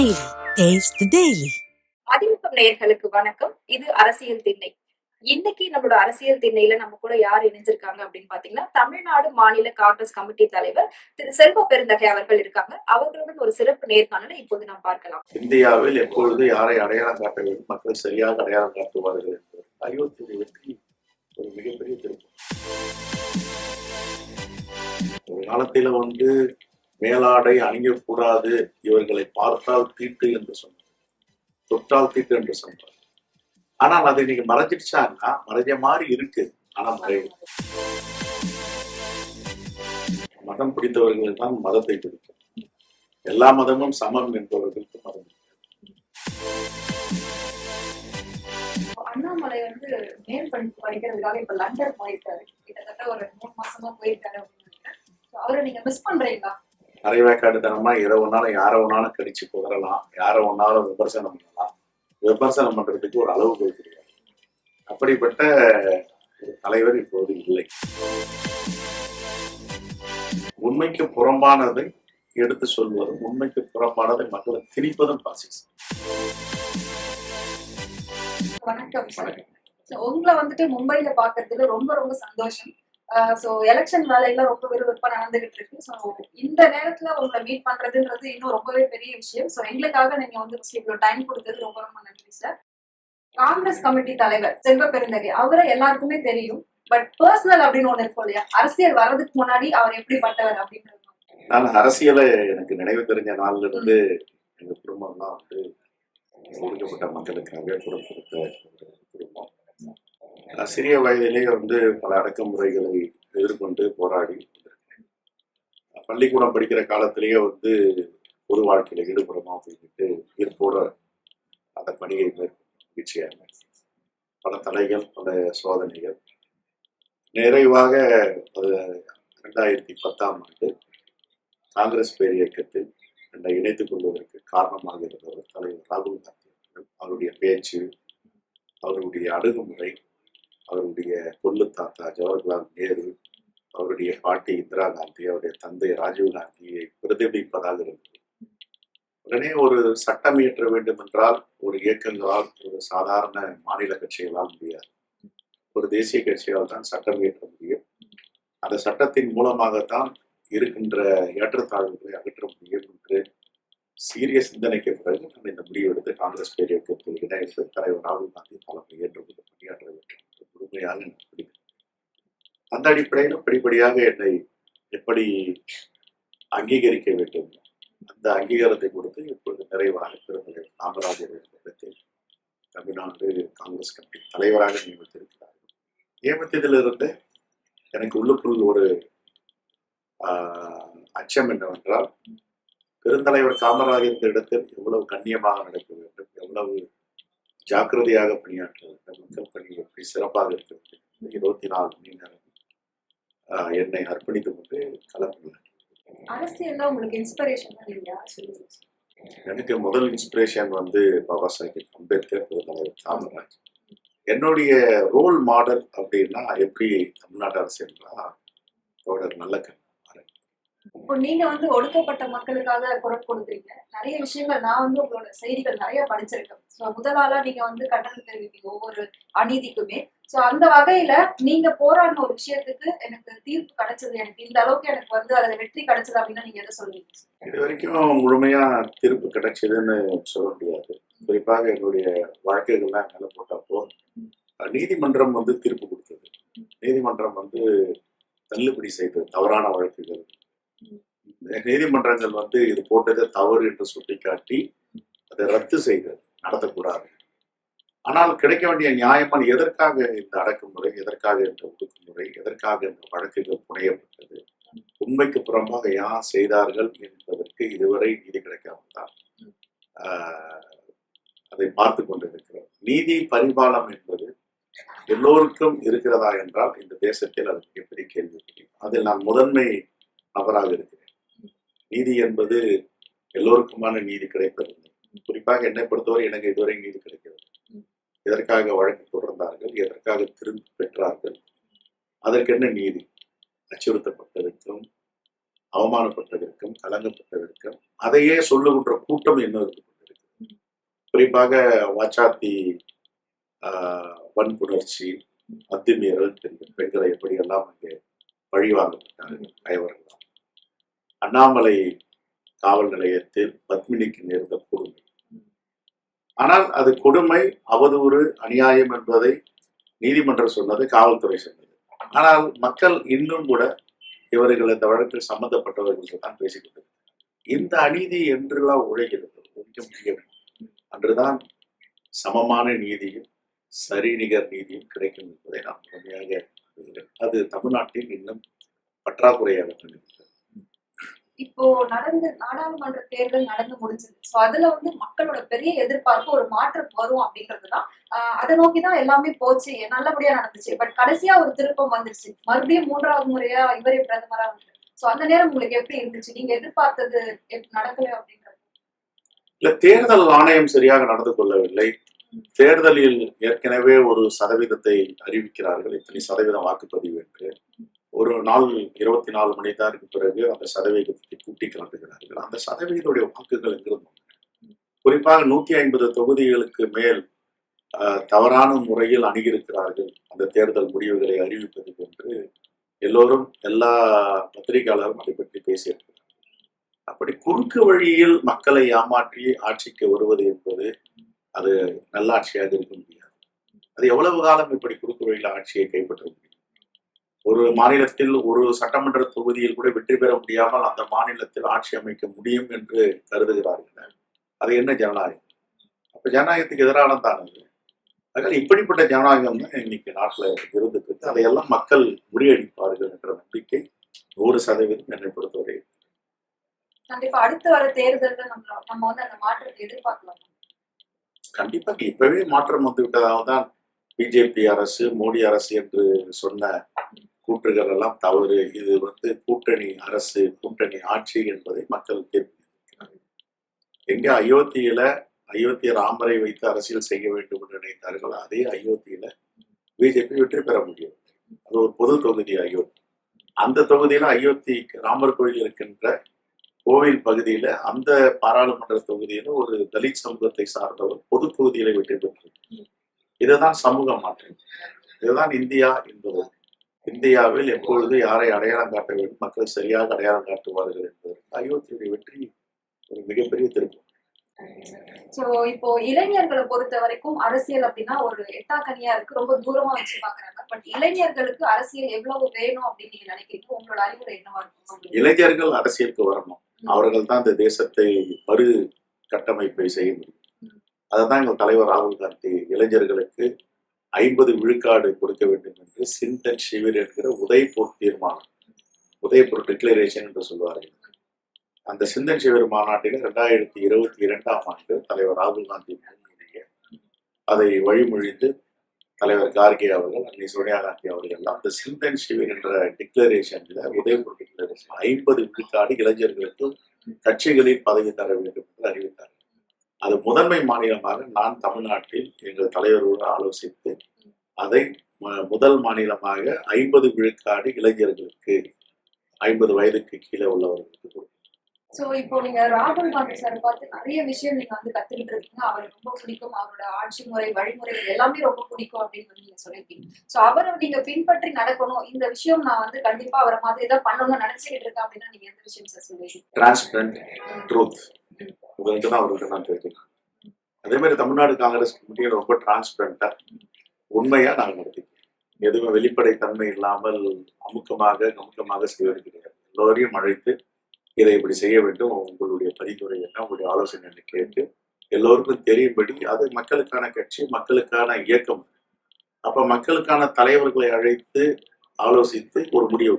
Taste the Daily. அதிமுகம் நேயர்களுக்கு வணக்கம். இது அரசியல் திண்ணை. இன்னைக்கு நம்மளோட அரசியல் திண்ணையில நம்ம கூட யார் இணைஞ்சிருக்காங்க அப்படின்னு பாத்தீங்கன்னா தமிழ்நாடு மாநில காங்கிரஸ் கமிட்டி தலைவர் திரு செல்வ பெருந்தகை அவர்கள் இருக்காங்க. அவர்களுடன் ஒரு சிறப்பு நேர்காணலை இப்போது நாம் பார்க்கலாம். இந்தியாவில் எப்பொழுது யாரை அடையாளம் காட்ட வேண்டும்? மக்கள் சரியாக அடையாளம் காட்டுவார்கள் என்பது அயோத்தி வெற்றி ஒரு மிகப்பெரிய திருப்பம். ஒரு காலத்தில வந்து மேலாடை அணியக்கூடாது இவர்களை பார்த்தால் தீட்டு என்று சொன்னார். தொட்டால் தீட்டு என்று சொன்னார். ஆனால் அது இன்னைக்கு மறைஞ்சிடுச்சான்னா மறைஞ்ச மாதிரி இருக்கு. ஆனா மறைவு மதம் பிடித்தவர்களுக்கு தான் மதத்தை பிடிக்கும் எல்லா மதமும் சமம் என்பவர்களுக்கு மதம் அண்ணாமலை வந்து மேல் படிப்பு படிக்கிறதுக்காக இப்ப லண்டன் போயிருக்காரு. கிட்டத்தட்ட ஒரு மூணு மாசமா போயிருக்காரு அவரை நீங்க மிஸ் பண்றீங்களா? அரைவேக்காடுத்தனமா இரவு நாளும் யாரை வேணாலும் கடிச்சு குதறலாம் யாரை வேணாலும் விமர்சனம் பண்ணலாம். விமர்சனம் பண்றதுக்கு ஒரு அளவு கிடையாது அப்படிப்பட்ட ஒரு தலைவர் இப்போது இல்லை. உண்மைக்கு புறம்பானதை எடுத்து சொல்வதும் உண்மைக்கு புறம்பானதை மக்களை திணிப்பதும் பாசிசம் வணக்கம். வணக்கம். உங்களை வந்துட்டு மும்பைல பாக்குறதுல ரொம்ப ரொம்ப சந்தோஷம். சோ எலெக்ஷன் வேலையெல்லாம் ரொம்ப விறுவிறுப்பா நடந்துகிட்டு இருக்கு. ஸோ இந்த நேரத்துல உங்களை மீட் பண்றதுன்றது இன்னும் ரொம்பவே பெரிய விஷயம். சோ எங்களுக்காக நீங்க வந்து இவ்வளவு டைம் கொடுத்தது ரொம்ப ரொம்ப நன்றி சார் காங்கிரஸ் கமிட்டி தலைவர் செல்வ பெருந்தகை அவரை எல்லாருக்குமே தெரியும். பட் பர்சனல் அப்படின்னு ஒண்ணு இருக்கும் இல்லையா? அரசியல் வர்றதுக்கு முன்னாடி அவர் எப்படிப்பட்டவர் அப்படின்றது நான் அரசியலை எனக்கு நினைவு தெரிஞ்ச நாள்ல இருந்து எங்க குடும்பம்லாம் வந்து ஒடுக்கப்பட்ட மக்களுக்காக குரல் கொடுத்த ஒரு குடும்பம். சிறிய வயதிலே வந்து பல அடக்குமுறைகளை எதிர்கொண்டு போராடி பள்ளிக்கூடம் படிக்கிற காலத்திலேயே வந்து பொது வாழ்க்கையில ஈடுபடணும் அப்படின்ட்டு ஈர்ப்போட அந்த பணியை மேற்கொள்ச்சியாக பல தடைகள் பல சோதனைகள். நிறைவாக அது ரெண்டாயிரத்தி பத்தாம் ஆண்டு காங்கிரஸ் பேர் இயக்கத்தில் என்னை இணைத்துக் கொள்வதற்கு காரணமாக இருந்தவர் தலைவர் ராகுல் காந்தி அவர்கள். அவருடைய பேச்சு அவருடைய அணுகுமுறை அவருடைய கொள்ளு தாத்தா ஜவஹர்லால் நேரு அவருடைய பாட்டி இந்திரா காந்தி அவருடைய தந்தை ராஜீவ் காந்தியை பிரதிபலிப்பதாக இருந்தது. உடனே ஒரு சட்டம் இயற்ற வேண்டும் என்றால் ஒரு இயக்கங்களால் ஒரு சாதாரண மாநில கட்சிகளால் முடியாது. ஒரு தேசிய கட்சியால் தான் சட்டம் இயற்ற முடியும். அந்த சட்டத்தின் மூலமாகத்தான் இருக்கின்ற ஏற்றத்தாழ்வுகளை அகற்ற முடியும் என்று சீரிய சிந்தனைக்கு பிறகு நான் இந்த முடிவெடுத்து காங்கிரஸ் பேர் இயக்கத்தில் இணைந்து தலைவர் ராகுல் காந்தி தலைமை ஏற்றுக்கொண்டு பணியாற்ற வேண்டும் என்று முழுமையாக எனக்கு பிடிக்கும் அந்த அடிப்படையில் படிப்படியாக என்னை எப்படி அங்கீகரிக்க வேண்டும்? அந்த அங்கீகாரத்தை கொடுத்து இப்பொழுது நிறைவாக பெருந்தலைவர் காமராஜர் இடத்தில் தமிழ்நாடு காங்கிரஸ் கமிட்டி தலைவராக நியமித்திருக்கிறார்கள் நியமித்ததிலிருந்து எனக்கு உள்ளுக்குள் ஒரு அச்சம் என்னவென்றால் பெருந்தலைவர் காமராஜர் இடத்தில் எவ்வளவு கண்ணியமாக நடக்க வேண்டும் எவ்வளவு ஜாக்கிரதையாக பணியாற்ற வேண்டும் மக்கள் பணி எப்படி சிறப்பாக இருக்க வேண்டும் இருபத்தி நாலு மணி நேரம் என்னை அர்ப்பணித்துக் கொண்டு களப்பணியாற்ற அரசியல்ல உங்களுக்கு இன்ஸ்பிரேஷன் எனக்கு முதல் இன்ஸ்பிரேஷன் வந்து பாபா சாஹிப் அம்பேத்கர் பெருந்தலைவர் காமராஜ். என்னுடைய ரோல் மாடல் அப்படின்னா எப்படி தமிழ்நாட்டு அரசியல்னா தோழர் நல்லக்கண் இப்போ நீங்க வந்து ஒடுக்கப்பட்ட மக்களுக்காக குரல் கொடுக்குறீங்க. நிறைய விஷயங்கள் நான் வந்து உங்களோட செய்திகள் நிறைய படிச்சிருக்கேன். ஸோ முதலாளா நீங்க வந்து கண்டனம் தெரிவிப்பீங்க ஒவ்வொரு அநீதிக்குமே. ஸோ அந்த வகையில நீங்க போராடின ஒரு விஷயத்துக்கு எனக்கு தீர்ப்பு கிடைச்சது எனக்கு. இந்த அளவுக்கு எனக்கு வந்து அதுல வெற்றி கிடைச்சது அப்படின்னு நீங்க எதை சொல்லுவீங்க இது வரைக்கும் முழுமையா தீர்ப்பு கிடைச்சதுன்னு சொல்ல முடியாது. குறிப்பாக என்னுடைய வழக்குகள்லாம் மேல போட்டப்போ நீதிமன்றம் வந்து தீர்ப்பு கொடுத்தது. நீதிமன்றம் வந்து தள்ளுபடி செய்தது. தவறான வழக்குகள். நீதிமன்றங்கள் வந்து இது போட்டது தவறு என்று சுட்டிக்காட்டி அதை ரத்து செய்து நடத்தக்கூடாது. ஆனால் கிடைக்க வேண்டிய நியாயமான எதற்காக இந்த அடக்குமுறை எதற்காக இந்த ஒடுக்குமுறை எதற்காக இந்த வழக்குகள் புனையப்பட்டது உண்மைக்கு புறம்பாக யார் செய்தார்கள் என்பதற்கு இதுவரை நீதி கிடைக்காமல் தான் ஆஹ், அதை பார்த்து கொண்டிருக்கிறோம். நீதி பரிபாலம் என்பது எல்லோருக்கும் இருக்கிறதா என்றால் இந்த தேசத்தில் அது மிகப்பெரிய கேள்வி அதில் நான் முதன்மை நபராக இருக்கிறேன். நீதி என்பது எல்லோருக்குமான நீதி கிடைப்பதில்லை. குறிப்பாக என்னை பொறுத்தவரை எனக்கு இதுவரை நீதி கிடைக்கிறது எதற்காக வழக்கு தொடர்ந்தார்கள் எதற்காக திரும்பி பெற்றார்கள் அதற்கு என்ன நீதி? அச்சுறுத்தப்பட்டதற்கும் அவமானப்பட்டதற்கும் கலங்கப்பட்டதற்கும் அதையே சொல்லுகின்ற கூட்டம் இன்னும் இருக்கு குறிப்பாக வாச்சாத்தி வன்புணர்ச்சி அத்துமீறல் தெரியும் பெண்களை எப்படியெல்லாம் அங்கே பழிவாங்கப்பட்டார்கள் ஐவரெல்லாம் அண்ணாமலை காவல் நிலையத்தில் பத்மினிக்கு நேர்ந்த கொடுமை. ஆனால் அது கொடுமை அவதூறு அநியாயம் என்பதை நீதிமன்றம் சொன்னது காவல்துறை சொன்னது. ஆனால் மக்கள் இன்னும் கூட இவர்கள் இந்த வழக்கில் சம்பந்தப்பட்டவர்கள் தான் பேசிக்கொண்டிருக்கிறார் இந்த அநீதி என்றெல்லாம் உழைகிறது ஒழிக்க முடியும் அன்றுதான் சமமான நீதியும் சரிநிகர் நீதியும் கிடைக்கும் என்பதை நான் முழுமையாக நம்புகிறேன். அது தமிழ்நாட்டில் இன்னும் பற்றாக்குறையாக இருக்கிறது இப்போ நடந்து நாடாளுமன்ற தேர்தல் நடந்து முடிஞ்சது. சோ அதுல வந்து மக்களோட பெரிய எதிர்பார்ப்பு ஒரு மாற்றம் வரும் அப்படின்றதுதான் அதை நோக்கிதான் எல்லாமே போச்சு. நல்லபடியா நடந்துச்சு. பட் கடைசியா ஒரு திருப்பம் வந்துருச்சு. மறுபடியும் மூன்றாவது முறையா இவரே பிரதமரா வந்து சோ அந்த நேரம் உங்களுக்கு எப்படி இருந்துச்சு? நீங்க எதிர்பார்த்தது நடக்கல அப்படின்றது இல்ல தேர்தல் ஆணையம் சரியாக நடந்து கொள்ளவில்லை. தேர்தலில் ஏற்கனவே ஒரு சதவீதத்தை அறிவிக்கிறார்கள். இத்தனை சதவீதம் வாக்குப்பதிவு என்று. ஒரு நாள் இருபத்தி நாலு மணி நேரத்துக்கு பிறகு அந்த சதவீதத்தை கூட்டி காட்டுகிறார்கள் அந்த சதவீதத்துடைய வாக்குகள் எங்கிருந்து. குறிப்பாக நூத்தி ஐம்பது தொகுதிகளுக்கு மேல் ஆஹ், தவறான முறையில் அணுகியிருக்கிறார்கள் அந்த தேர்தல் முடிவுகளை அறிவிப்பது என்று. எல்லோரும் எல்லா பத்திரிகையாளரும் அதை பற்றி பேசியிருக்கிறார்கள். அப்படி குறுக்கு வழியில் மக்களை ஏமாற்றி ஆட்சிக்கு வருவது என்பது அது நல்லாட்சியாக இருக்க முடியாது. அது எவ்வளவு காலம் இப்படி குறுக்கு வழியில் ஆட்சியை கைப்பற்ற முடியும்? ஒரு மாநிலத்தில் ஒரு சட்டமன்ற தொகுதியில் கூட வெற்றி பெற முடியாமல் அந்த மாநிலத்தில் ஆட்சி அமைக்க முடியும் என்று கருதுகிறார்கள். அது என்ன ஜனநாயகம்? அப்ப ஜனநாயகத்துக்கு எதிரான தான் அது. இப்படிப்பட்ட ஜனநாயகம் தான் இன்னைக்கு நாட்டில் இருந்துட்டு இருக்கு. அதையெல்லாம் மக்கள் முறியடிப்பார்கள் என்ற நம்பிக்கை நூறு சதவீதம் என்னை பொறுத்தவரை. கண்டிப்பா அடுத்து வர தேர்தல்ல நம்ம நம்ம வந்து அந்த மாற்றத்தை எதிர்பார்க்கலாம். கண்டிப்பாக இப்பவே மாற்றம் வந்து விட்டதாக தான் பிஜேபி அரசு மோடி அரசு என்று சொன்ன கூற்றுகள் எல்லாம் தவறு. இது வந்து கூட்டணி அரசு கூட்டணி ஆட்சி என்பதை மக்கள் தீர்மானிக்கிறார்கள் எங்க அயோத்தியில அயோத்தி ராமரை வைத்து அரசியல் செய்ய வேண்டும் என்று நினைத்தார்கள் அதே அயோத்தியில பிஜேபி வெற்றி பெற முடியும் அது ஒரு பொது தொகுதி அயோத்தி. அந்த தொகுதியில அயோத்தி ராமர் கோயில் இருக்கின்ற கோவில் பகுதியில அந்த பாராளுமன்ற தொகுதியில ஒரு தலித் சமூகத்தை சார்ந்தவர் பொது தொகுதியில வெற்றி பெற்றிருக்கு இதுதான் சமூக மாற்றம். இதுதான் இந்தியா என்பது. இந்தியாவில் எப்பொழுது யாரை அடையாளம் காட்ட வேண்டும் மக்கள் சரியாக அடையாளம் காட்டுவார்கள் என்பதற்கு அயோத்தியுடைய வெற்றி ஒரு மிகப்பெரிய திருப்பம். சோ இப்போ இளைஞர்களை பொறுத்த வரைக்கும் அரசியல் அப்படின்னா ஒரு எட்டாக்கனியா இருக்கு. ரொம்ப தூரமா வச்சு பாக்குறாங்க. பட் இளைஞர்களுக்கு அரசியல் எவ்வளவு வேணும் அப்படின்னு நீங்க நினைக்கிறீங்க? உங்களோட அறிவுரை என்னவா இருக்கும்? இளைஞர்கள் அரசியலுக்கு வரணும். அவர்கள் தான் இந்த தேசத்தை மறு கட்டமைப்பை செய்ய முடியும். அதைதான் எங்கள் தலைவர் ராகுல் காந்தி இளைஞர்களுக்கு ஐம்பது விழுக்காடு கொடுக்க வேண்டும் என்று சிந்தன் சிவிர் என்கிற உதய்பூர் தீர்மானம் உதய்பூர் டிக்ளரேஷன் என்று சொல்வார்கள் அந்த சிந்தன் சிவிர் மாநாட்டில் ரெண்டாயிரத்தி இருபத்தி இரண்டாம் ஆண்டு தலைவர் ராகுல் காந்தி முன்மொழிய அதை வழிமொழிந்து தலைவர் கார்கே அவர்கள் அன்னை சோனியா காந்தி அவர்கள் எல்லாம் இந்த சிந்தன் சிவிர் என்ற டிக்ளரேஷன்ல உதய்பூர் டிக்ளரேஷன் ஐம்பது விழுக்காடு இளைஞர்களுக்கு கட்சிகளில் பதவி தர வேண்டும் என்று அறிவித்தார் அது முதன்மை மாநிலமாக நான் தமிழ்நாட்டில் எங்கள் தலைவரோடு ஆலோசித்து அதை முதல் மாநிலமாக ஐம்பது விழுக்காடு இளைஞர்களுக்கு ஐம்பது வயதுக்கு கீழே உள்ளவர்களுக்கு சோ இப்போ நீங்க ராகுல் காந்தி சார் பார்த்து நிறைய விஷயம் நீங்க வந்து கத்துக்கிட்டு இருக்கீங்க அவர் ரொம்ப பிடிக்கும். அவரோட ஆட்சி முறை வழிமுறைகள் எல்லாமே ரொம்ப பிடிக்கும் அப்படின்னு வந்து நீங்க சொல்லிருக்கீங்க சோ அவரை நீங்க பின்பற்றி நடக்கணும். இந்த விஷயம் நான் வந்து கண்டிப்பா அவரை மாதிரி ஏதாவது பண்ணணும்னு நினைச்சுக்கிட்டு இருக்கேன் அப்படின்னா நீங்க எந்த விஷயம் சார் சொல்லுவீங்க? டிரான்ஸ்பரண்ட் ட்ரூத் உங்களுக்கு தான் அவருக்கு நான் கேட்கிறேன் அதே மாதிரி தமிழ்நாடு காங்கிரஸ் கமிட்டியில் ரொம்ப டிரான்ஸ்பரண்டா உண்மையா நாங்கள் நடத்திக்கிறோம் எதுவும் வெளிப்படைத்தன்மை இல்லாமல் அமுக்கமாக கமுக்கமாக செய்வது கிடையாது. எல்லோரையும் அழைத்து இதை இப்படி செய்ய வேண்டும் உங்களுடைய பரிந்துரை என்ன உங்களுடைய ஆலோசனை கேட்டு எல்லோருக்கும் தெரியும்படி அது மக்களுக்கான கட்சி மக்களுக்கான இயக்கம். அப்ப மக்களுக்கான தலைவர்களை அழைத்து ஆலோசித்து ஒரு முடிவு.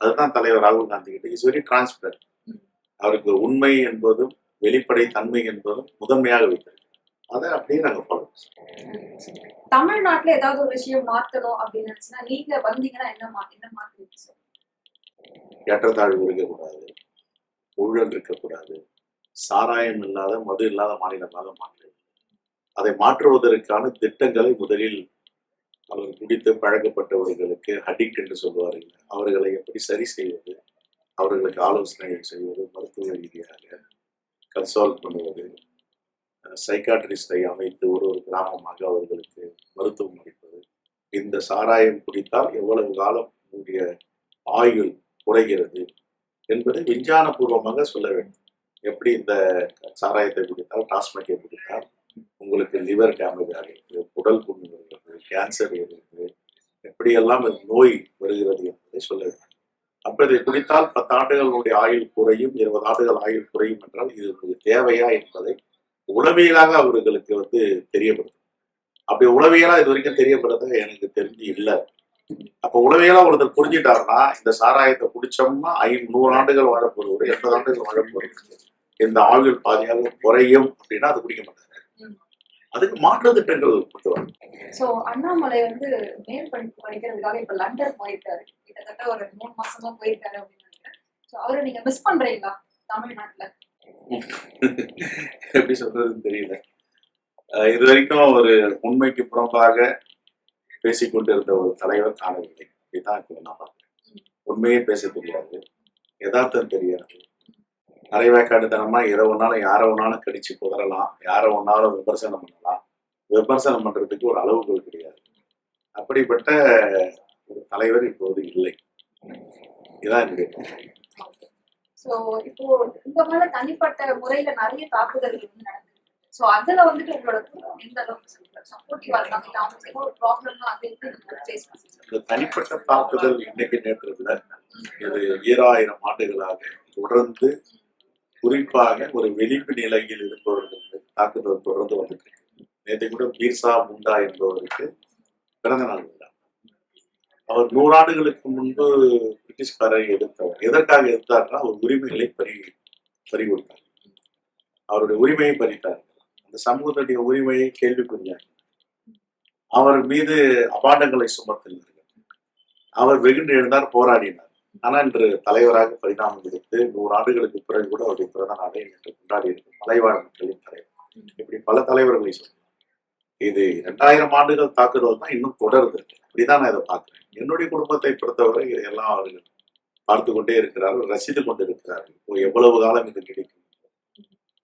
அதுதான் தலைவர் ராகுல் காந்தி கிட்ட. இஸ் வெரி டிரான்ஸ்பரண்ட் அவருக்கு உண்மை என்பதும் வெளிப்படை தன்மை என்பதும் முதன்மையாக வைத்திருக்கு அதை அப்படியே நாங்கள் ஃபாலோ தமிழ்நாட்டுல ஏதாவது ஒரு விஷயம் மாத்தணும் அப்படின்னு நினைச்சுன்னா நீங்க வந்தீங்கன்னா என்ன என்ன சார் ஏற்றத்தாழ்வு இருக்கக்கூடாது. ஊழல் இருக்கக்கூடாது. சாராயம் இல்லாத மது இல்லாத மாநிலமாக மாற்ற அதை மாற்றுவதற்கான திட்டங்களை முதலில் அவர் குடித்து பழக்கப்பட்டவர்களுக்கு அடிக்ட் என்று சொல்வார்கள் அவர்களை எப்படி சரி செய்வது? அவர்களுக்கு ஆலோசனை செய்வது மருத்துவ ரீதியாக கன்சால்ட் பண்ணுவது சைக்காட்ரிஸ்டை அமைத்து ஒரு ஒரு கிராமமாக அவர்களுக்கு மருத்துவம் அளிப்பது. இந்த சாராயம் குடித்தால் எவ்வளவு காலம் உங்களுடைய ஆயுள் குறைகிறது? என்பதை விஞ்ஞானபூர்வமாக சொல்ல வேண்டும். எப்படி இந்த சாராயத்தை குடித்தால் டாஸ்மேக்கை குடித்தால் உங்களுக்கு லிவர் டேமேஜ் ஆகிறது உடல் புண்ணு வருகிறது கேன்சர் வருகிறது எப்படியெல்லாம் நோய் வருகிறது என்பதை சொல்ல வேண்டும். அப்ப இதை குடித்தால் பத்து ஆண்டுகளுடைய ஆயுள் குறையும் இருபது ஆண்டுகள் ஆயுள் குறையும் என்றால் இது உங்களுக்கு தேவையா என்பதை உளவியலாக அவர்களுக்கு வந்து தெரியப்படுது அப்படி உளவியலா இது வரைக்கும் தெரியப்படுறது எனக்கு தெரிஞ்சு இல்லை. அப்ப உளவியலா ஒருத்தர் புரிஞ்சுட்டாருன்னா இந்த சாராயத்தை குடிச்சோம்னா ஐநூறு நூறு ஆண்டுகள் வாழ போறவர் எண்பது ஆண்டுகள் வாழ போறவர் இந்த ஆயுள் பாதியாக குறையும் அப்படின்னா அது குடிக்க மாட்டாங்க. அதுக்கு மாற்று திட்டங்கள் கொண்டு வரணும் சோ அண்ணாமலை வந்து மேல் படிப்பு படிக்கிறதுக்காக இப்ப லண்டன் போயிருக்காரு. கிட்டத்தட்ட ஒரு மூணு மாசமா போயிருக்காரு அப்படின்னு நினைக்கிறேன். சோ அவரை நீங்க மிஸ் பண்றீங்களா தமிழ்நாட்டுல? எப்படி சொல்றதுன்னு தெரியல. இது வரைக்கும் ஒரு உண்மைக்கு புறம்பாக பேசிக்கொண்டிருந்த ஒரு தலைவர் காணவில்லை. இதுதான் இப்போ நான் உண்மையே பேச தெரியாது யதார்த்தம் தெரியாது. அரைவேக்காடுத்தனமா எதை ஒன்னாலும் யாரை ஒன்னாலும் கடிச்சு குதறலாம் யாரை ஒன்னாலும் விமர்சனம் பண்ணலாம். விமர்சனம் பண்றதுக்கு ஒரு அளவுகோல் கிடையாது. அப்படிப்பட்ட ஒரு தலைவர் இப்போது இல்லை. இதான் என்னுடைய இப்போ உங்க மேல தனிப்பட்ட முறையில நிறைய தாக்குதல்கள் வந்து சோ அதுல வந்துட்டு உங்களோட குடும்பம் எந்த அளவுக்கு இருக்காங்க ஏதோ ஒரு அது எப்படி ஃபேஸ் பண்ணுறீங்க இந்த தனிப்பட்ட தாக்குதல் இன்னைக்கு நேற்று இது ஈராயிரம் ஆண்டுகளாக தொடர்ந்து குறிப்பாக ஒரு வெளிப்பு நிலையில் இருப்பவர்களுக்கு தாக்குதல் தொடர்ந்து வந்துட்டு நேற்று கூட பீர்சா முண்டா என்பவருக்கு பிறந்த நாள் விழா. அவர் நூறாண்டுகளுக்கு முன்பு பிரிட்டிஷ்காரரை எதிர்த்தவர். எதற்காக எதிர்த்தார்னா அவர் உரிமைகளை பறி பறி கொடுத்தார் அவருடைய உரிமையை பறித்தார். அந்த சமூகத்துடைய உரிமையை கேள்விக்குறியார்கள் அவர் மீது அபாண்டங்களை சுமத்தினார்கள். அவர் வெகுண்டு எழுந்தார் போராடினார். ஆனா இன்று தலைவராக பரிணாமம் எடுத்து நூறு ஆண்டுகளுக்கு பிறகு கூட அவருடைய பிறந்த நாளை இன்று கொண்டாடி மலைவாழ் மக்களின் தலைவர். இப்படி பல தலைவர்களை சொல்லலாம் இது இரண்டாயிரம் ஆண்டுகள் தாக்குதல் தான் இன்னும் தொடருது. அப்படிதான் நான் இதை பார்க்கிறேன். என்னுடைய குடும்பத்தை பொறுத்தவரை இதையெல்லாம் அவர்கள் பார்த்து கொண்டே இருக்கிறார்கள் ரசித்து கொண்டு இருக்கிறார்கள் எவ்வளவு காலம் இது கிடைக்கும்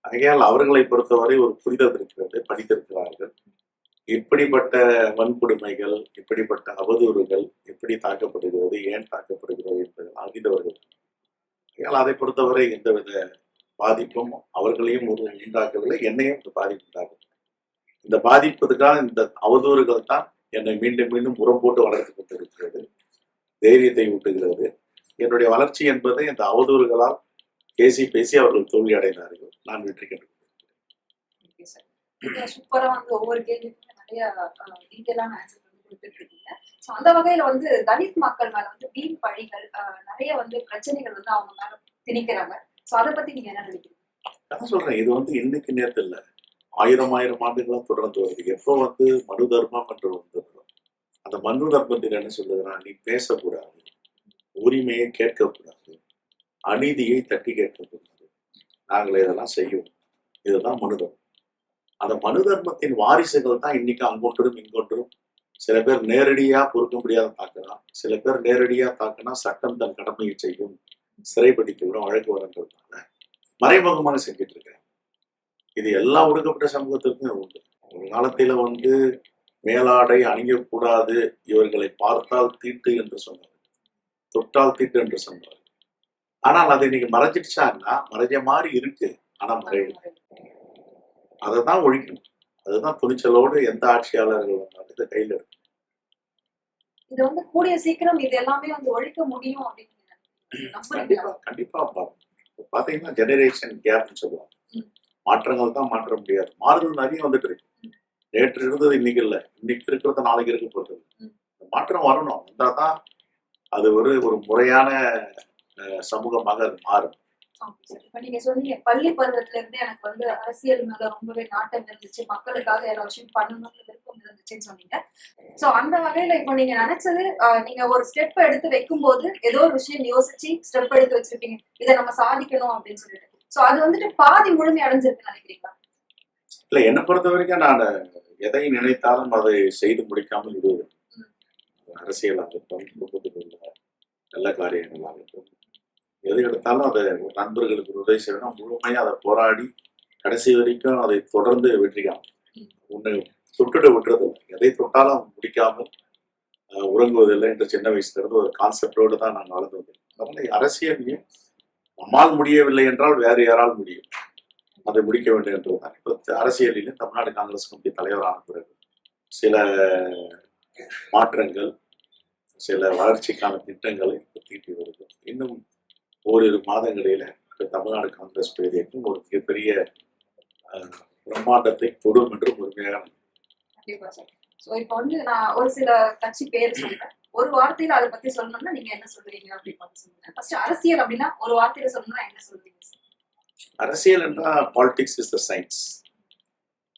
ஆகையால் அவர்களை பொறுத்தவரை ஒரு புரிதல் இருக்கிறது படித்திருக்கிறார்கள் இப்படிப்பட்ட வன்கொடுமைகள் இப்படிப்பட்ட அவதூறுகள் எப்படி தாக்கப்படுகிறது ஏன் தாக்கப்படுகிறது என்பது அறிந்தவர்கள். ஆகையால் அதை பொறுத்தவரை எந்தவித பாதிப்பும் அவர்களையும் ஒரு உண்டாக்கவில்லை என்னையும் இந்த பாதிப்பு உண்டாகவில்லை இந்த பாதிப்பதுக்காக இந்த அவதூறுகள் தான் என்னை மீண்டும் மீண்டும் உரம் போட்டு வளர்த்து கொண்டிருக்கிறது தைரியத்தை ஊட்டுகிறது. என்னுடைய வளர்ச்சி என்பது இந்த அவதூறுகளால் பேசி பேசி அவர்கள் தோல்வி அடைந்தார்கள் நான் வெற்றி கண்டு ஓகே சார் சூப்பரா வந்து ஒவ்வொரு கேள்விக்குமே நிறைய டீட்டெயிலான ஆன்சர் இருக்கீங்க ஸோ அந்த வகையில வந்து தலித் மக்கள் மேல வந்து வீண் பழிகள் நிறைய வந்து பிரச்சனைகள் வந்து அவங்க மேல திணிக்கிறாங்க. ஸோ அதை பத்தி நீங்க என்ன நினைக்கிறீங்க? அதான் சொல்றேன் இது வந்து இன்னைக்கு நேரத்து இல்ல ஆயிரம் ஆயிரம் ஆண்டுகளும் தொடர்ந்து வருது. எப்போ வந்து மனு தர்மம் என்று வந்ததோ அந்த மனு தர்மத்தில் என்ன சொல்லுதுன்னா நீ பேசக்கூடாது உரிமையை கேட்கக்கூடாது. அநீதியை தட்டி கேட்கக்கூடாது நாங்கள் இதெல்லாம் செய்யும் இதுதான் மனுதம் அந்த மனு தர்மத்தின் வாரிசுகள் தான் இன்னைக்கு அங்கொன்றும் இங்கொன்றும் சில பேர் நேரடியா பொறுக்க முடியாத தாக்கலாம் சில பேர் நேரடியா தாக்கினா சட்டம் தன் கடமையை செய்யும் சிறைப்பிடிக்க விடும் வழக்கு வரன்றதுனால மறைமுகமாக செஞ்சுட்டு இருக்கேன் இது எல்லா ஒடுக்கப்பட்ட சமூகத்திற்கும் உண்டு. ஒரு காலத்தில வந்து மேலாடை அணியக்கூடாது இவர்களை பார்த்தால் தீட்டு என்று சொன்னார் தொட்டால் தீட்டு என்று சொன்னார் ஆனால் அது இன்னைக்கு மறைஞ்சிடுச்சான்னா மறைஞ்ச மாதிரி இருக்கு. ஆனா மறையல. அதை தான் ஒழிக்கணும். அதுதான் துணிச்சலோடு எந்த ஆட்சியாளர்கள் வந்தாலும் இதை கையில் எடுக்கணும். இது வந்து கூடிய சீக்கிரம் இது எல்லாமே வந்து ஒழிக்க முடியும்? கண்டிப்பா கண்டிப்பா பாத்தீங்கன்னா ஜெனரேஷன் கேப்னு சொல்லுவாங்க. மாற்றங்கள் தான் மாற்ற முடியாது. மாறுதல் நிறைய வந்துட்டு இருக்கு. நேற்று இருந்தது இன்னைக்கு இல்ல. இன்னைக்கு இருக்கிறது நாளைக்கு இருக்க போறது. மாற்றம் வரணும். வந்தாதான் அது ஒரு ஒரு முறையான சமூகமாக அது மாறும். இப்ப நீங்க சொன்னீங்க பள்ளி பருவத்துல இருந்து எனக்கு வந்து அரசியல் மேல ரொம்பவே நாட்டம் இருந்துச்சு. மக்களுக்காக எல்லா விஷயம் பண்ணணும்னு விருப்பம் இருந்துச்சுன்னு சொன்னீங்க. சோ அந்த வகையில இப்போ நீங்க நினைச்சது நீங்க ஒரு ஸ்டெப் எடுத்து வைக்கும்போது ஏதோ ஒரு விஷயம் யோசிச்சு ஸ்டெப் எடுத்து வச்சிருப்பீங்க. இதை நம்ம சாதிக்கணும் அப்படின்னு சொல்லிட்டு. சோ அது வந்துட்டு பாதி முழுமை அடைஞ்சிருக்குன்னு நினைக்கிறீங்களா? இல்ல என்னை பொறுத்த வரைக்கும் நான் எதை நினைத்தாலும் அதை செய்து முடிக்காமல் விடுவது. ம். அரசியல் ஆகட்டும் குடும்பத்தில் உள்ள நல்ல காரியங்கள் ஆகட்டும் எது எடுத்தாலும் அதை நண்பர்களுக்கு உதவி செய்யணும். முழுமையாக அதை போராடி கடைசி வரைக்கும் அதை தொடர்ந்து வெற்றிக்காம. ஒன்று தொட்டுட விட்டுறதில்லை எதை தொட்டாலும் முடிக்காமல் உறங்குவதில்லை என்ற சின்ன வயசுல இருந்து ஒரு கான்செப்டோடு தான் நான் வளர்ந்தது வந்தேன். அதனால அரசியலையும் நம்மால் முடியவில்லை என்றால் வேறு யாரால் முடியும்? அதை முடிக்க வேண்டும் என்றுதான் இப்போ அரசியலிலும் தமிழ்நாடு காங்கிரஸ் கமிட்டி தலைவரான பிறகு சில மாற்றங்கள் சில வளர்ச்சிக்கான திட்டங்களை தீட்டி வருது. இன்னும் ஓரிரு மாதங்களில இப்ப தமிழ்நாடு காங்கிரஸ் பேரியக்கம் ஒரு மிகப்பெரிய பிரம்மாண்டத்தை தொடும் என்று நம்புகிறேன். கண்டிப்பா சார். சோ இப்போ வந்து நான் ஒரு சில கட்சி பேர் சொல்றேன். ஒரு வார்த்தையில அதை பத்தி சொல்லணும்னா நீங்க என்ன சொல்றீங்க அப்படின்னு பார்த்து சொல்லுங்க. ஃபர்ஸ்ட் அரசியல் அப்படின்னா ஒரு வார்த்தையில சொல்லணும்னா என்ன சொல்றீங்க அரசியல் என்றால் பாலிடிக்ஸ் இஸ் த சயின்ஸ்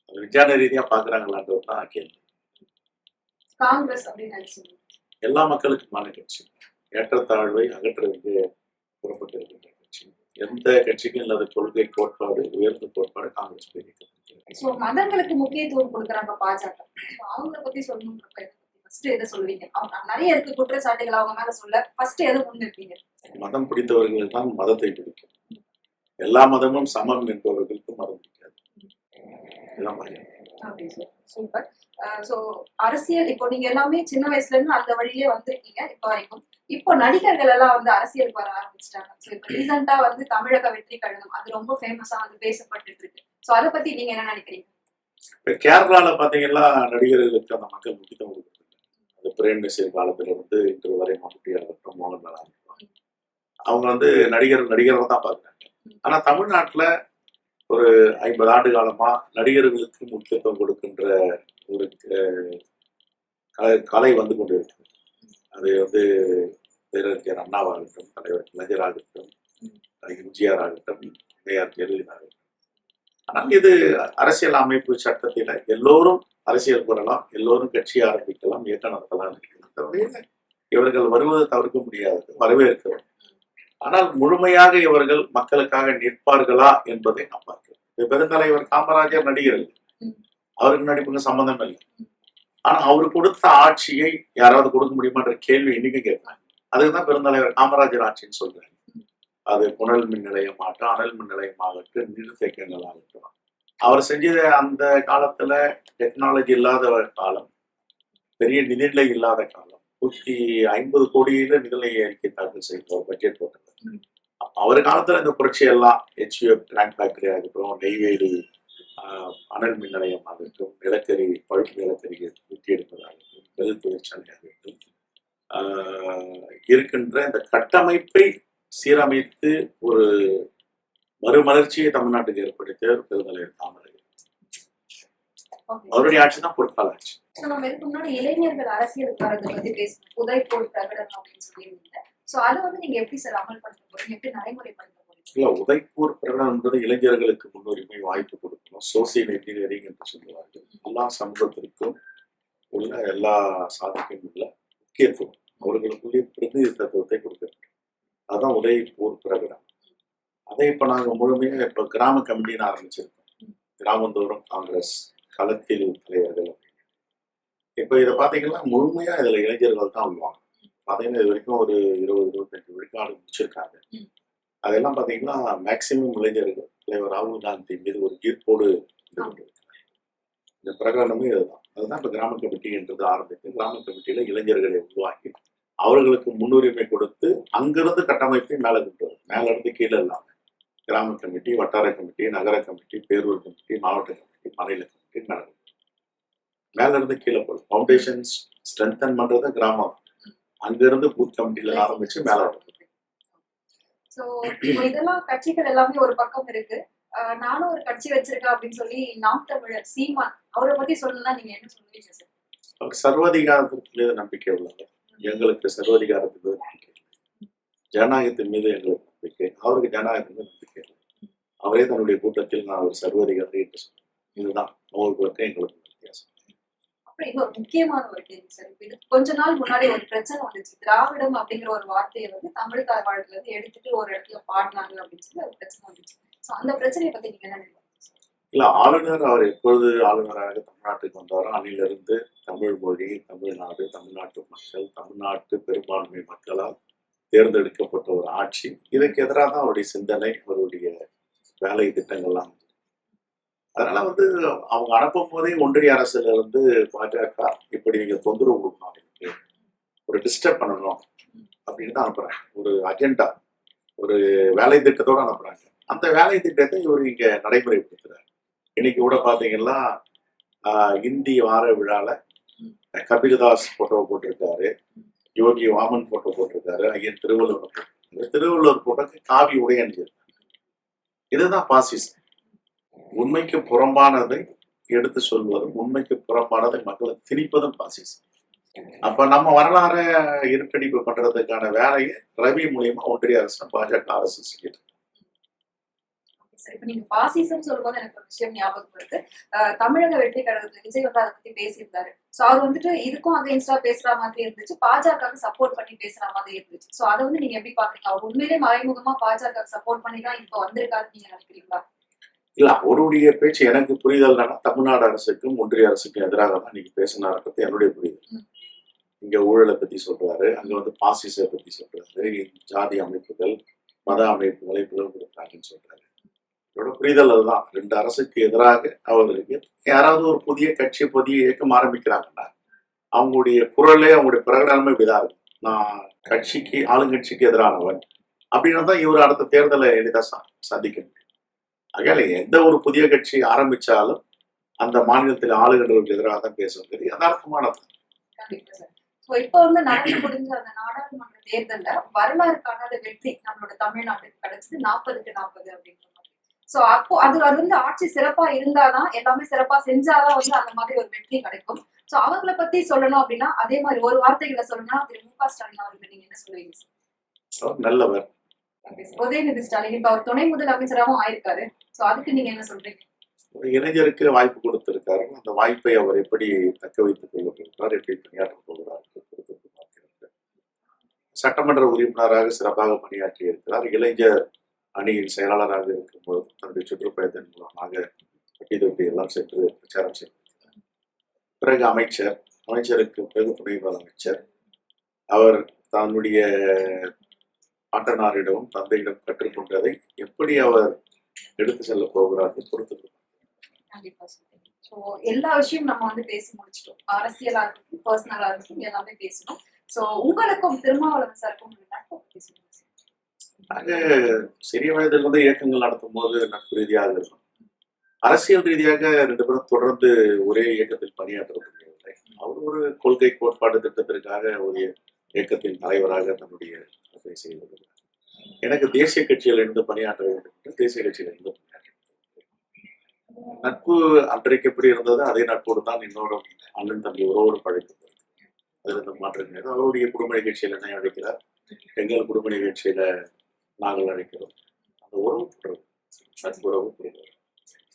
அது விஞ்ஞான ரீதியா பாக்குறாங்களான்றது தான் கேள்வி. காங்கிரஸ் அப்படின்னு எல்லா மக்களுக்குமான கட்சி. ஏற்றத்தாழ்வை அகற்ற வேண்டிய புறப்பட்டிருக்கின்ற கட்சி. எந்த கட்சிக்கும் இல்லாத கொள்கை கோட்பாடு உயர்ந்த கோட்பாடு காங்கிரஸ் பேரியக்கம் சோ மதங்களுக்கு முக்கியத்துவம் கொடுக்குறாங்க பாஜக. அவங்கள பத்தி சொல்லணும்ன்றப்ப ஃபர்ஸ்ட் எதை சொல்லுவீங்க? அவங்க நிறைய இருக்கு குற்றச்சாட்டுகள் அவங்க மேல சொல்ல. ஃபர்ஸ்ட் எதை முன்னிருப்பீங்க மதம் பிடித்தவர்கள் தான் மதத்தை பிடிக்கும். எல்லா மதமும் சமம் என்பவர்களுக்கு மதம் பிடிக்காது. சார் சூப்பர் சோ அரசியல் இப்போ நீங்க எல்லாமே சின்ன வயசுல இருந்து அந்த வழியிலே வந்திருக்கீங்க இப்போ வரைக்கும். இப்போ நடிகர்கள் எல்லாம் வந்து அரசியலுக்கு வர ஆரம்பிச்சிட்டாங்க. ஸோ இப்போ ரீசெண்டா வந்து தமிழக வெற்றி கழகம் அது ரொம்ப ஃபேமஸா வந்து பேசப்பட்டு இருக்கு. ஸோ அதை பத்தி நீங்க என்ன நினைக்கிறீங்க? கேரளால பாத்தீங்கன்னா நடிகர்களுக்கு அந்த மக்கள் முக்கியத்துவம் கொடுக்குறது அது பிரேம் நசீர் காலத்துல வந்து இன்று வரை மம்முட்டியா இருக்கட்டும் மோகன்லாலா அவங்க வந்து நடிகர் நடிகர்கள் தான் பாக்குறாங்க ஆனா தமிழ்நாட்டுல ஒரு ஐம்பது ஆண்டு காலமா நடிகர்களுக்கு முக்கியத்துவம் கொடுக்கின்ற ஒரு கலை கலை வந்து கொண்டு இருக்கு அது வந்து பேரறிஞர் அண்ணாவாகட்டும் தலைவர் கலைஞராகட்டும் எம்ஜிஆர் ஆகட்டும் அம்மையார் ஜெயலலிதா ஆகட்டும். ஆனால் இது அரசியல் அமைப்பு சட்டத்தில் எல்லோரும் அரசியல் கூறலாம் எல்லோரும் கட்சி ஆரம்பிக்கலாம் இயக்கம் நடத்தலாம் இவர்கள் வருவது தவிர்க்க முடியாது வரவேற்கிறோம். ஆனால் முழுமையாக இவர்கள் மக்களுக்காக நிற்பார்களா என்பதை நாம் பார்க்கிறோம். பெருந்தலைவர் காமராஜர் நடிகர் அவருக்கு நடிப்புக்கு சம்பந்தம் இல்லை. ஆனா அவர் கொடுத்த ஆட்சியை யாராவது கொடுக்க முடியுமான்ற கேள்வி இன்னைக்கு கேட்கிறாங்க. அதுக்கு தான் பெருந்தலைவர் காமராஜர் ஆட்சின்னு சொல்றாங்க அது புனல் மின் நிலையம் ஆகட்டும் அனல் மின் நிலையம் ஆகட்டும் நீர்த்தேக்கங்கள் ஆகட்டும் அவர் செஞ்சது அந்த காலத்துல டெக்னாலஜி இல்லாத காலம் பெரிய நிதிநிலை இல்லாத காலம். நூத்தி ஐம்பது கோடியில நிதிநிலை அறிக்கை தாக்கல் செய்த பட்ஜெட் போட்டது அவர் காலத்துல இந்த புரட்சி எல்லாம் ஹெச்யூஎஃப் கிராங்க் ஃபேக்டரி ஆகட்டும் நெய்வேலி அனல் மின் நிலையம் ஆகட்டும் நிலக்கரி பழுப்பு நிலக்கரி வெட்டி எடுப்பதாகட்டும் நெல் தொழிற்சாலை ஆகட்டும் ஆஹ், இருக்கின்ற இந்த கட்டமைப்பை சீரமைத்து ஒரு மறுமலர்ச்சியை தமிழ்நாட்டுக்கு ஏற்படுத்தியவர் பெருந்தலைவர் ஓகே. அவருடைய ஆட்சி தான் பொற்கால ஆட்சி. நம்ம இதுக்கு முன்னாடி இளைஞர்கள் அரசியலுக்கு வரதை பத்தி பேசணும் புதை போல் பிரகடனம் அப்படின்னு சொல்லியிருந்தீங்க. ஸோ அதை வந்து நீங்க எப்படி சார் அமல்படுத்த போறீங்க எப்படி நடைமுறைப்படுத்த இல்ல உதய்பூர் பிரகடனம் என்பது இளைஞர்களுக்கு முன்னுரிமை வாய்ப்பு கொடுக்கணும். சோசியல் இன்ஜினியரிங் என்று சொல்லுவார்கள். எல்லா சமூகத்திற்கும் உள்ள எல்லா சாதிக்கும் உள்ள முக்கியத்துவம். அவர்களுக்குள்ளே பிரதிநிதித்துவத்தை கொடுக்கிறது அதுதான் உதய்பூர் பிரகடனம். அதை இப்ப நாங்க முழுமையா இப்ப கிராம கமிட்டின்னு ஆரம்பிச்சிருக்கோம். கிராமந்தோறும் காங்கிரஸ் களத்தில் தலைவர்கள். இப்ப இதை பாத்தீங்கன்னா முழுமையா இதுல இளைஞர்கள் தான் வருவாங்க பாத்தீங்கன்னா இது வரைக்கும் ஒரு இருபது இருபத்தஞ்சு விழுக்காடு முடிச்சிருக்காங்க. அதெல்லாம் பாத்தீங்கன்னா மேக்சிமம் இளைஞர்கள் தலைவர் ராகுல் காந்தி மீது ஒரு ஈர்ப்போடு. இந்த பிரகடனமே இதுதான். அதுதான் இப்ப கிராம கமிட்டி என்றது ஆரம்பித்து கிராம கமிட்டியில இளைஞர்களை உருவாக்கி அவர்களுக்கு முன்னுரிமை கொடுத்து அங்கிருந்து கட்டமைப்பை மேல கொண்டு வரும். மேல இருந்து கீழே இல்லாம. கிராம கமிட்டி வட்டார கமிட்டி நகர கமிட்டி பேரூர் கமிட்டி மாவட்ட கமிட்டி மாநில கமிட்டி நகர மேல இருந்து கீழே போடும் ஃபவுண்டேஷன்ஸ் ஸ்ட்ரென்தன் பண்றது கிராமம். அங்கிருந்து பூத் கமிட்டில ஆரம்பிச்சு மேல வரும். சோ இதெல்லாம் கட்சிகள் எல்லாமே ஒரு பக்கம் இருக்கு. நானும் ஒரு கட்சி வச்சிருக்கேன் அப்படின்னு சொல்லி நாம் தமிழர் சீமான் அவரை பத்தி சொல்லணும்னா நீங்க என்ன சொல்லுவீங்க சார்? அவருக்கு சர்வாதிகாரத்தின் மீது நம்பிக்கை உள்ளது எங்களுக்கு சர்வாதிகாரத்தின் மீது நம்பிக்கை ஜனநாயகத்தின் மீது எங்களுக்கு நம்பிக்கை. அவருக்கு ஜனநாயகத்தின் மீது நம்பிக்கை இல்லை. அவரே தன்னுடைய கூட்டத்தில் நான் ஒரு சர்வாதிகாரி என்று சொன்னேன். இதுதான். அவருக்கு எங்களுக்கு வித்தியாசம். அப்புறம் இன்னொரு முக்கியமான ஒரு கேள்வி சார். இப்போ இது கொஞ்ச நாள் முன்னாடி ஒரு பிரச்சனை வந்துச்சு. திராவிடம் அப்படிங்கிற ஒரு வார்த்தையை வந்து தமிழ் வாழ்க்கையில இருந்து எடுத்துட்டு ஒரு இடத்துல பாடினாங்க அப்படின்னு சொல்லி ஒரு பிரச்சனை வந்துச்சு. ஸோ அந்த பிரச்சனையை பத்தி நீங்க என்ன நினைக்கிறீங்க இல்ல ஆளுநர் அவர் எப்பொழுது ஆளுநராக தமிழ்நாட்டுக்கு வந்தாரோ அன்னிலிருந்து தமிழ் மொழி தமிழ்நாடு தமிழ்நாட்டு மக்கள் தமிழ்நாட்டு பெரும்பான்மை மக்களால் தேர்ந்தெடுக்கப்பட்ட ஒரு ஆட்சி. இதற்கு எதிராக தான் அவருடைய சிந்தனை அவருடைய வேலை திட்டங்கள்லாம் அதனால வந்து அவங்க அனுப்பும் போதே ஒன்றிய அரசுல இருந்து பாஜக இப்படி நீங்க தொந்தரவு கொடுக்கணும் அவங்களுக்கு. ஒரு டிஸ்டர்ப் பண்ணணும் அப்படின்னு தான் அனுப்புறாங்க. ஒரு அஜெண்டா ஒரு வேலை திட்டத்தோட அனுப்புறாங்க. அந்த வேலை திட்டத்தை இவர் இங்க நடைமுறைப்படுத்துறாரு. இன்னைக்கு கூட பாத்தீங்கன்னா இந்தி வார விழால கபில்தாஸ் போட்டோ போட்டிருக்காரு யோகி வாமன் போட்டோ போட்டிருக்காரு ஐயன் திருவள்ளுவர் போட்டிருக்காரு. திருவள்ளுவர் போட்டோக்கு காவி உடை அணிஞ்சிருக்காரு இதுதான் பாசிசம். உண்மைக்கு புறம்பானதை எடுத்து சொல்வதும் உண்மைக்கு புறம்பானதை மக்களுக்கு திணிப்பதும் பாசிசம் அப்ப நம்ம வரலாற இருட்டடிப்பு பண்றதுக்கான வேலையை ரவி மூலியமா ஒன்றிய அரசு பாஜக அரசு சரி, இப்ப நீங்க பாசிசம் சொல்லும்போது எனக்கு ஒரு விஷயம் ஞாபகம் வருது. தமிழக வெற்றி கழகத்துல விஜய் வந்து அதை பத்தி பேசியிருந்தாரு. சோ அவர் வந்துட்டு இதுக்கும் அகைன்ஸ்டா பேசுற மாதிரி இருந்துச்சு. பாஜகவுக்கு சப்போர்ட் பண்ணி பேசுற மாதிரி இருந்துச்சு. சோ அதை வந்து நீங்க எப்படி பாக்குறீங்க அவர் உண்மையிலே மறைமுகமா பாஜக சப்போர்ட் பண்ணி தான் இப்ப வந்திருக்காருன்னு நீங்க நினைக்கிறீங்களா? இல்ல அவருடைய பேச்சு எனக்கு புரிதல் தமிழ்நாடு அரசுக்கும் ஒன்றிய அரசுக்கும் எதிராக தான் இன்னைக்கு பேசினார்ன்றது என்னுடைய புரிதல். இங்க ஊழலை பத்தி சொல்றாரு அங்க வந்து பாசிச பத்தி சொல்றாரு ஜாதி அமைப்புகள் மத அமைப்புகளை பிளவுபடுத்துறாங்கன்னு சொல்றாரு. என்னோட புரிதல் அதுதான். ரெண்டு அரசுக்கு எதிராக அவர்களுக்கு யாராவது ஒரு புதிய கட்சி புதிய இயக்கம் ஆரம்பிக்கிறாங்கன்னா அவங்களுடைய குரலே அவங்களுடைய பிரகடனமே இப்படிதான் இருக்கும் நான் கட்சிக்கு ஆளுங்கட்சிக்கு எதிரானவன் அப்படின்னு தான் இவர் அடுத்த தேர்தலை எளிதா ச- சந்திக்க முடியும். ஆகையால எந்த ஒரு புதிய கட்சி ஆரம்பிச்சாலும் அந்த மாநிலத்தில் ஆளுகின்றவர்களுக்கு எதிராக தான் பேசுவது யதார்த்தமானது. இப்ப வந்து நடந்து முடிஞ்ச அந்த நாடாளுமன்ற தேர்தல்ல வரலாறு காணாத வெற்றி நம்மளோட தமிழ்நாட்டுக்கு கிடைச்சது நாற்பதுக்கு நாற்பது அப்படின்ற மாதிரி. சோ அப்போ அது அது வந்து ஆட்சி சிறப்பா இருந்தாதான் எல்லாமே சிறப்பா செஞ்சாதான் வந்து அந்த மாதிரி ஒரு வெற்றி கிடைக்கும். சோ அவங்கள பத்தி சொல்லணும் அப்படின்னா அதே மாதிரி ஒரு வார்த்தைகளை சொல்லணும்னா திரு மு க ஸ்டாலின் அவர்கள் நீங்க என்ன சொல்லுவீங்க சார்? நல்லவர். உதயநிதி ஸ்டாலின் இப்ப அவர் துணை முதலமைச்சராகவும் ஆயிருக்காரு. சோ அதுக்கு நீங்க என்ன சொல்றீங்க? ஒரு இளைஞருக்கு வாய்ப்பு கொடுத்திருக்காரு அந்த வாய்ப்பை அவர் எப்படி தக்க வைத்துக் கொள்ள எப்படி பணியாற்ற போகிறார் பார்க்கிறது. சட்டமன்ற உறுப்பினராக சிறப்பாக பணியாற்றி இருக்கிறார். இளைஞர் அணியின் செயலாளராக இருக்கும்போது தன்னுடைய சுற்றுப்பயத்தின் மூலமாக வட்டி தொட்டி எல்லாம் சென்று பிரச்சாரம் செய்திருக்கிறார். பிறகு அமைச்சர் அமைச்சருக்கு பிறகு துணை முதலமைச்சர். அவர் தன்னுடைய பாட்டனாரிடமும் தந்தையிடம் கற்றுக்கொண்டதை எப்படி அவர் எடுத்து செல்ல போகிறார் பொறுத்து ஸோ எல்லா விஷயமும் நம்ம வந்து பேசி முடிச்சிட்டோம். அரசியலா இருக்கட்டும் பர்சனலா இருக்கட்டும் எல்லாமே பேசணும் ஸோ உங்களுக்கும் திருமாவளவன் சாருக்கும். நாங்க சிறிய வயதிலிருந்து இயக்கங்கள் நடத்தும் போது நட்பு ரீதியாக இருக்கும். அரசியல் ரீதியாக ரெண்டு பேரும் தொடர்ந்து ஒரே இயக்கத்தில் பணியாற்ற முடியவில்லை அவர் ஒரு கொள்கை கோட்பாடு திட்டத்திற்காக ஒரு இயக்கத்தின் தலைவராக தன்னுடைய அதை செய்து வருகிறார் எனக்கு தேசிய கட்சியில் இருந்து பணியாற்ற வேண்டும் என்று தேசிய கட்சியில் இருந்து பணியாற்ற நட்பு அன்றைக்கு எப்படி இருந்ததோ அதே நட்போடு தான் என்னோட அண்ணன் தம்பி உறவோடு பழகிறது அதில் எந்த மாற்றம் கிடையாது அவருடைய குடும்பணி கட்சியில் என்னை அழைக்கிறார். எங்கள் குடும்பணி கட்சியில நாங்கள் அழைக்கிறோம். அந்த உறவு நட்புறவு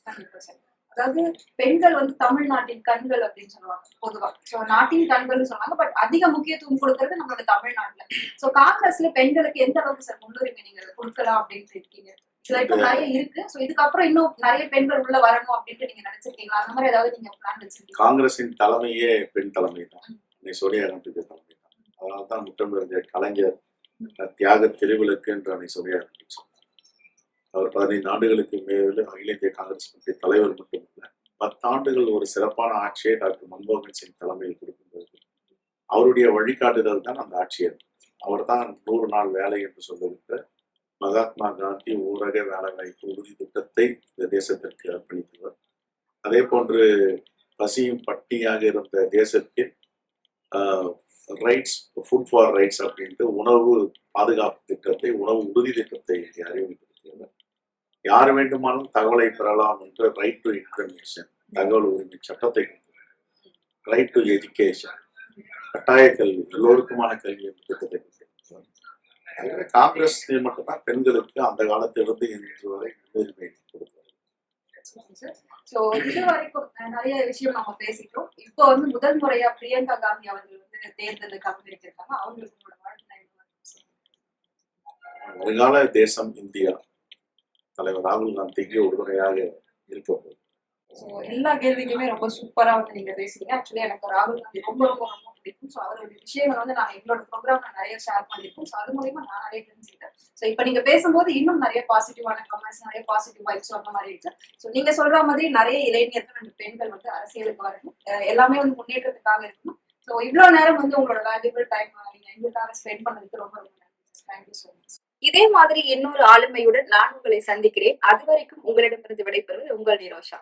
நட்பு அதாவது பெண்கள் வந்து தமிழ்நாட்டின் கண்கள் அப்படின்னு சொல்லுவாங்க பொதுவா. சோ நாட்டின் கண்கள்னு சொல்லுவாங்க பட் அதிக முக்கியத்துவம் கொடுக்கறது நம்மளோட தமிழ்நாட்டுல. சோ காங்கிரஸ்ல பெண்களுக்கு எந்த அளவுக்கு சார் முன்னுரிமை நீங்க கொடுக்கலாம் அப்படின்னு இருக்கீங்க? இதுல இப்போ நிறைய இருக்கு. சோ இதுக்கப்புறம் இன்னும் நிறைய பெண்கள் உள்ள வரணும் அப்படின்ட்டு நீங்க நினைச்சிருக்கீங்களா? அந்த மாதிரி ஏதாவது நீங்க பிளான் வச்சிருக்கீங்களா? காங்கிரசின் தலைமையே பெண் தலைமை தான். சோனியா காந்திக்கு தலைமை தான். அதனால தான் முத்தமிழறிஞர் கலைஞர் தியாக திருவிளக்கு என்று அன்னை சோனியா காந்தி அவர் பதினைந்து ஆண்டுகளுக்கு மேல் அகில இந்திய காங்கிரஸ் கட்சி தலைவர் மட்டுமல்ல பத்தாண்டுகள் ஒரு சிறப்பான ஆட்சியை டாக்டர் மன்மோகன் சிங் தலைமையில் கொடுக்கும்போது அவருடைய வழிகாட்டுதல் தான் அந்த ஆட்சியர் அவர் தான் நூறு நாள் வேலை என்று சொல்லுகின்ற மகாத்மா காந்தி ஊரக வேலைவாய்ப்பு உறுதி திட்டத்தை இந்த தேசத்திற்கு அர்ப்பணித்தவர். அதே போன்று பசியும் பட்டினியாக இருந்த தேசத்தில் ரைட்ஸ் ஃபுட் ஃபார் ரைட்ஸ் அப்படின்ட்டு உணவு பாதுகாப்பு திட்டத்தை உணவு உறுதி திட்டத்தை அறிமுகப்படுத்தியவர். யார் வேண்டுமானாலும் தகவலை பெறலாம் என்ற ரைட் டு இன்ஃபர்மேஷன் தகவல் உரிமை சட்டத்தை ரைட் டு எஜுகேஷன் கட்டாய கல்வி எல்லோருக்குமான கல்வி திட்டத்தை ஆகவே காங்கிரஸ் மட்டும்தான் பெண்களுக்கு அந்த காலத்திலிருந்து இன்று வரை முன்னுரிமை நிறைய விஷயம் நம்ம பேசிட்டோம். இப்போ வந்து முதல் முறையா பிரியங்கா காந்தி அவர்கள் வந்து தேர்தலுக்கு அனுமதிச்சிருக்காங்க அவங்களுக்கு வருங்கால தேசம் இந்தியா. தலைவர் ராகுல் காந்திக்கு உறுதுணையாக இருக்க போகுது எல்லா கேள்விக்குமே ரொம்ப சூப்பரா வந்து நீங்க பேசுறீங்க. ஆக்சுவலி எனக்கு ராகுல் காந்தி ரொம்ப ரொம்ப ரொம்ப பிடிக்கும். ஸோ அவருடைய விஷயங்கள் வந்து நாங்கள் எங்களோட ப்ரோக்ராம்ல நிறைய ஷேர் பண்ணிருக்கோம் ஸோ அது மூலியமா நான் நிறைய தெரிஞ்சுக்கிட்டேன். ஸோ இப்போ நீங்க பேசும்போது இன்னும் நிறைய பாசிட்டிவான கமெண்ட்ஸ் நிறைய பாசிட்டிவ் வைப்ஸ் அந்த மாதிரி இருக்கு. ஸோ நீங்க சொல்ற மாதிரி நிறைய இளைஞர்கள் ரெண்டு பெண்கள் வந்து அரசியலுக்கு வரணும். எல்லாமே வந்து முன்னேற்றத்துக்காக இருக்கணும். ஸோ இவ்வளோ நேரம் வந்து உங்களோட வேல்யூபிள் டைம் நீங்க எங்களுக்காக ஸ்பெண்ட் பண்ணதுக்கு ரொம்ப ரொம்ப நன்றி. தேங்க்யூ ஸோ மச் இதே மாதிரி இன்னொரு ஆளுமையுடன் நான் உங்களை சந்திக்கிறேன். அது வரைக்கும் உங்களிடமிருந்து விடைபெறுவது உங்கள் நிரோஷா.